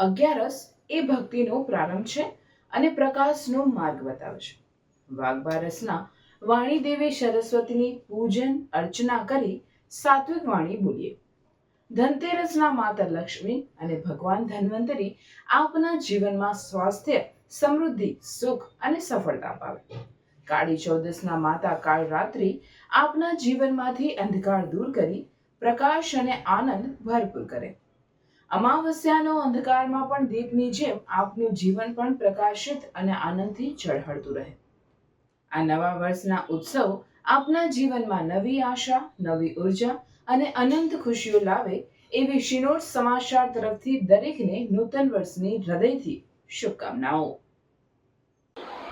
અગિયારસ એ ભક્તિનો પ્રારંભ છે અને પ્રકાશનો માર્ગ બતાવે છે. વાઘબારસના વાણી દેવી સરસ્વતીની પૂજન, અર્ચના કરી સાત્વિક વાણી બોલીએ. ધનતેરસના માતા લક્ષ્મી અને ભગવાન ધન્વંતરી આપના જીવનમાં સ્વાસ્થ્ય, સમૃદ્ધિ, સુખ અને સફળતા પાવે કાળી ચૌદસના માતા કાળ રાત્રિ આપના જીવનમાંથી અંધકાર દૂર કરી પ્રકાશ અને આનંદ ભરપૂર કરે. અમાવસ્યાનો અંધકારમાં પણ દીપની જેમ આપનું જીવન પણ પ્રકાશિત અને આનંદથી ઝળહળતું રહે. આ નવા વર્ષના ઉત્સવ આપના જીવનમાં નવી આશા, નવી ઊર્જા અને અનંત ખુશીઓ લાવે એવી શિનોર સમાચાર તરફથી દરેકને નૂતન વર્ષની હૃદયથી શુભકામનાઓ.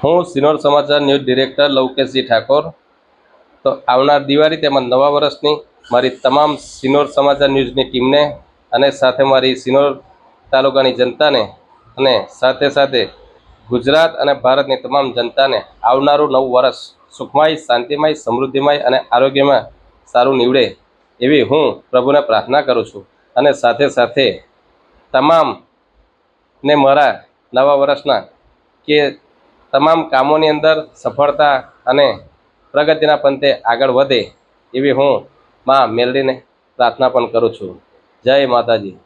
હું સિનોર સમાચાર ન્યૂઝ ડિરેક્ટર લવકેશજી ઠાકોર. તો આવનાર દિવાળી તેમજ નવા વર્ષની મારી તમામ સિનોર સમાચાર ન્યૂઝની ટીમને અને સાથે મારી સિનોર તાલુકાની જનતાને અને સાથે સાથે ગુજરાત અને ભારતની તમામ જનતાને આવનારું નવું વર્ષ સુખમય, શાંતિમય, સમૃદ્ધિમય અને આરોગ્યમાં સારું નીવડે એવી હું પ્રભુને પ્રાર્થના કરું છું. અને સાથે સાથે તમામને મારા નવા વર્ષના કે તમામ કામોની અંદર સફળતા અને પ્રગતિના પંથે આગળ વધે એવી હું માં મેલડીને પ્રાર્થના પણ કરું છું. જય માતાજી.